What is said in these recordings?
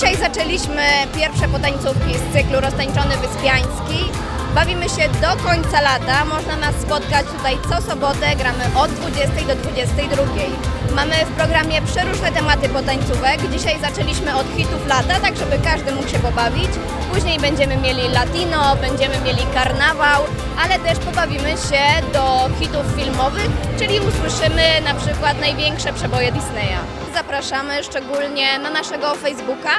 rozpoczęliśmy pierwsze potańcówki z cyklu Roztańczony Wyspiański. Bawimy się do końca lata. Można nas spotkać tutaj co sobotę. Gramy od 20 do 22. Mamy w programie przeróżne tematy potańcówek. Dzisiaj zaczęliśmy od hitów lata, tak żeby każdy mógł się pobawić. Później będziemy mieli latino, będziemy mieli karnawał, ale też pobawimy się do hitów filmowych, czyli usłyszymy na przykład największe przeboje Disneya. Zapraszamy szczególnie na naszego Facebooka.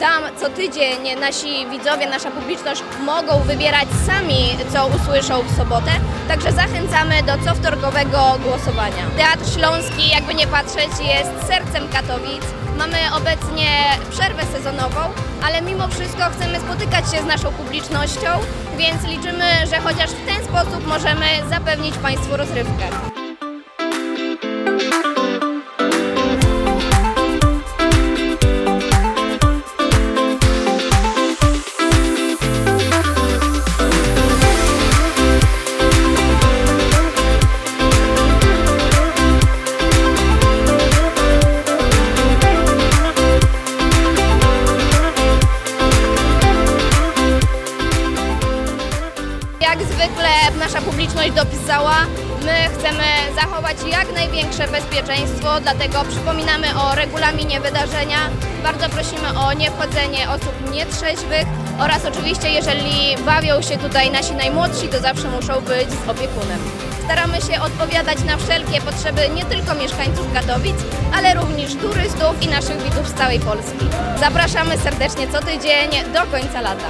Tam co tydzień nasi widzowie, nasza publiczność mogą wybierać sami, co usłyszą w sobotę. Także zachęcamy do co wtorkowego głosowania. Teatr Śląski, jakby nie patrzeć, jest sercem Katowic. Mamy obecnie przerwę sezonową, ale mimo wszystko chcemy spotykać się z naszą publicznością, więc liczymy, że chociaż w ten sposób możemy zapewnić Państwu rozrywkę. Jak zwykle nasza publiczność dopisała, my chcemy zachować jak największe bezpieczeństwo, dlatego przypominamy o regulaminie wydarzenia. Bardzo prosimy o niewchodzenie osób nietrzeźwych oraz oczywiście jeżeli bawią się tutaj nasi najmłodsi, to zawsze muszą być z opiekunem. Staramy się odpowiadać na wszelkie potrzeby nie tylko mieszkańców Katowic, ale również turystów i naszych widzów z całej Polski. Zapraszamy serdecznie co tydzień do końca lata.